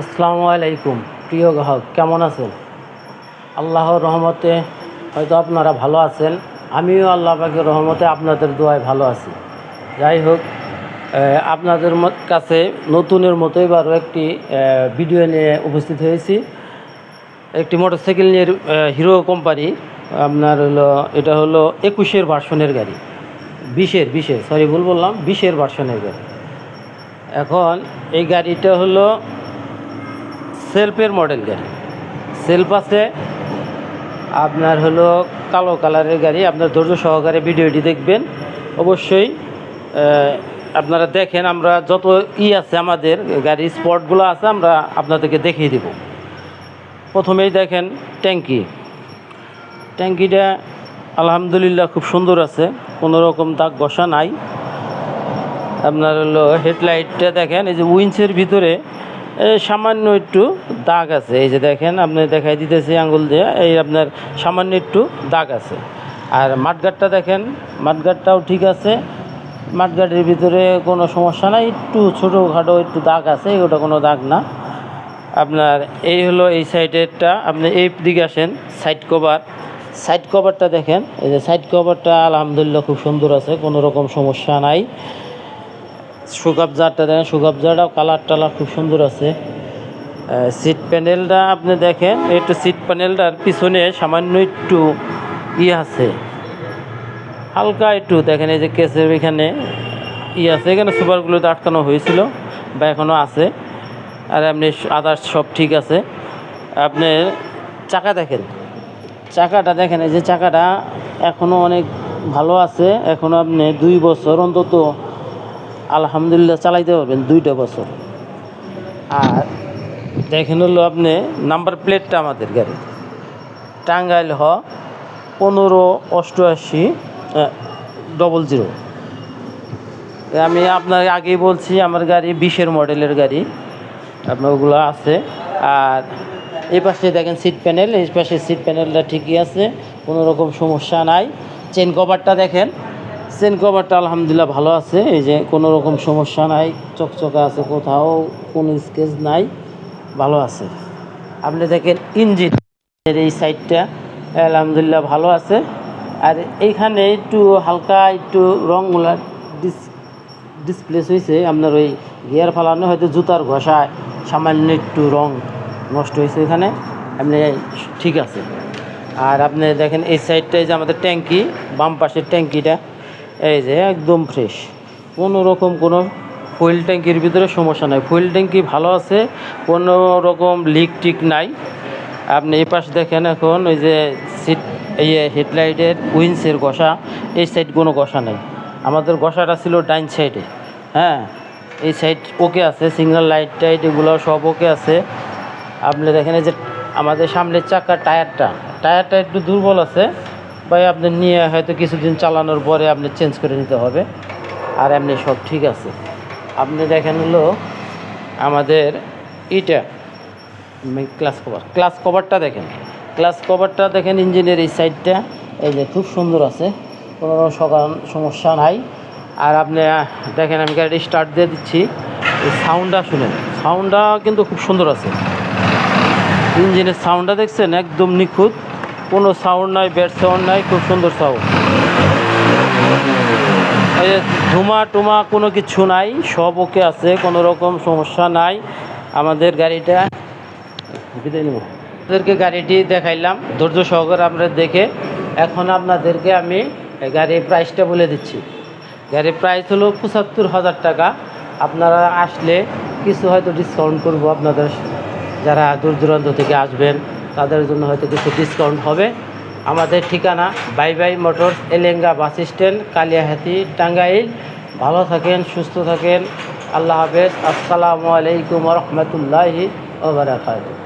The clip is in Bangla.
আসসালামু আলাইকুম। প্রিয় গ্রাহক, কেমন আছেন? আল্লাহর রহমতে হয়তো আপনারা ভালো আছেন। আমিও আল্লাহ পাকের রহমতে আপনাদের দোয়ায় ভালো আছি। যাই হোক আপনাদের কাছে নতুনের মতো এবারও একটি ভিডিও নিয়ে উপস্থিত হয়েছি। একটি মোটরসাইকেল নিয়ে হিরো কোম্পানি, আপনার হলো, এটা হলো একুশের ভার্সনের গাড়ি। বিশের বিশের সরি ভুল বললাম, বিশের ভার্সনের গাড়ি। এখন এই গাড়িটা হলো সেলফের মডেল গাড়ি সেলফ আছে, আপনার হলো কালো কালারের গাড়ি, আপনার ধৈর্য সহকারে ভিডিওটি দেখবেন। অবশ্যই আপনারা দেখেন, আমরা যত ই আছে আমাদের গাড়ির স্পটগুলো আছে, আমরা আপনাদেরকে দেখিয়ে দেব। প্রথমেই দেখেন ট্যাঙ্কি। ট্যাঙ্কিটা আলহামদুলিল্লাহ খুব সুন্দর আছে, কোনো রকম দাগ ঘষা নাই। আপনার হলো হেডলাইটটা দেখেন, এই যে উইন্সের ভিতরে সামান্য একটু দাগ আছে। এই যে দেখেন, আপনি দেখাই দিতেছি আঙ্গুল দিয়ে, এই আপনার সামান্য একটু দাগ আছে। আর মাঠগাটটা দেখেন মাঠগাটটাও ঠিক আছে। মাঠগাটের ভিতরে কোনো সমস্যা নাই, একটু ছোটোখাটো একটু দাগ আছে, ওটা কোনো দাগ না। আপনার এই হলো এই সাইডেরটা, আপনি এই দিকে আসেন, সাইড কভার। সাইড কভারটা দেখেন, এই যে সাইড কভারটা আলহামদুলিল্লাহ খুব সুন্দর আছে, কোনো রকম সমস্যা নাই। সুগাবজারটা দেখেন সুগাবজারটাও কালার টালার খুব সুন্দর আছে। সিট প্যানেলটা আপনি দেখেন একটু সিট প্যানেলটার পিছনে সামান্য একটু ই আছে। হালকা একটু দেখেন, এই যে কেসের এখানে ই আছে, এখানে সুপারগুলোতে আটকানো হয়েছিল বা এখনও আছে। আর আপনি আদার্স সব ঠিক আছে। আপনি চাকা দেখেন, চাকাটা দেখেন, এই যে চাকাটা এখনও অনেক ভালো আছে। এখনও আপনি দুই বছর অন্তত আলহামদুলিল্লাহ চালাইতে পারবেন দুইটা বছর। আর দেখেন হলো আপনি নাম্বার প্লেটটা আমাদের গাড়ি টাঙ্গাইল হ পনেরো অষ্টআশি ডবল জিরো আমি আপনার আগেই বলছি, আমার গাড়ি বিশের মডেলের গাড়ি। আপনার ওগুলো আছে। আর এই পাশে দেখেন সিট প্যানেল এই পাশে সিট প্যানেলটা ঠিকই আছে, কোনো রকম সমস্যা নাই। চেন কভারটা দেখেন। চেন কভারটা আলহামদুলিল্লাহ ভালো আছে। এই যে কোনো রকম সমস্যা নাই, চকচকা আছে কোথাও, কোনো স্কেচ নাই, ভালো আছে। আপনি দেখেন ইঞ্জিন এই সাইডটা আলহামদুলিল্লাহ ভালো আছে। আর এইখানে একটু হালকা একটু রঙগুলা ডিস ডিসপ্লেস হয়েছে আপনার ওই গিয়ার ফালানো, হয়তো জুতার ঘষায়, সামান্য একটু রং নষ্ট হয়েছে এখানে, আপনি ঠিক আছে। আর আপনি দেখেন এই সাইডটাই যে আমাদের ট্যাঙ্কি, বাম পাশের ট্যাঙ্কিটা এই যে একদম ফ্রেশ কোনো রকম কোনো ফুয়েল ট্যাঙ্কির ভিতরে সমস্যা নাই। ফুয়েল ট্যাঙ্কি ভালো আছে, কোনো রকম লিক টিক নাই। আপনি এই পাশ দেখেন এখন ওই যে সিট এই হেডলাইটের উইন্সের ঘষা, এই সাইড কোনো ঘষা নেই। আমাদের ঘষাটা ছিল ডাইন সাইডে হ্যাঁ? এই সাইড ওকে আছে সিগন্যাল লাইট টাইট এগুলো সব ওকে আছে। আপনি দেখেন এই যে আমাদের সামনের চাকার টায়ারটা টায়ারটা একটু দুর্বল আছে। ভাই, আপনি নিয়ে হয়তো কিছুদিন চালানোর পরে আপনি চেঞ্জ করে নিতে হবে। আর এমনি সব ঠিক আছে। আপনি দেখেন হলো আমাদের ইটা ক্লাস কভার ক্লাস কভারটা দেখেন। ক্লাস কভারটা দেখেন ইঞ্জিনের এই সাইডটা এই যে খুব সুন্দর আছে। কোনো সকাল সমস্যা নাই। আর আপনি দেখেন আমি গাড়ি স্টার্ট দিয়ে দিচ্ছি। এই সাউন্ডটা শুনেন। সাউন্ডটা কিন্তু খুব সুন্দর আছে। ইঞ্জিনের সাউন্ডটা দেখছেন? একদম নিখুঁত। কোনো সাউন্ড নাই ব্যাড সাউন্ড নাই, খুব সুন্দর সাউন্ড ধুমা টুমা কোনো কিছু নাই, সব ওকে আছে, কোনো রকম সমস্যা নাই। আমাদের গাড়িটা নেব। আপনাদেরকে গাড়িটি দেখাইলাম, ধৈর্য সহকারে আমরা দেখে। এখন আপনাদেরকে আমি গাড়ির প্রাইসটা বলে দিচ্ছি। গাড়ির প্রাইস হলো পঁচাত্তর হাজার টাকা। আপনারা আসলে কিছু হয়তো ডিসকাউন্ট করব আপনাদের, যারা দূর দূরান্ত থেকে আসবেন। তাদের জন্য হয়তো কিছু ডিসকাউন্ট হবে। আমাদের ঠিকানা bye bye motors Elenga bus stand Kaliahati Tangail. ভালো থাকেন, সুস্থ থাকেন। আল্লাহ হাফেজ। আসসালামু আলাইকুম রহমতুল্লাহি ওবরাকাতুহ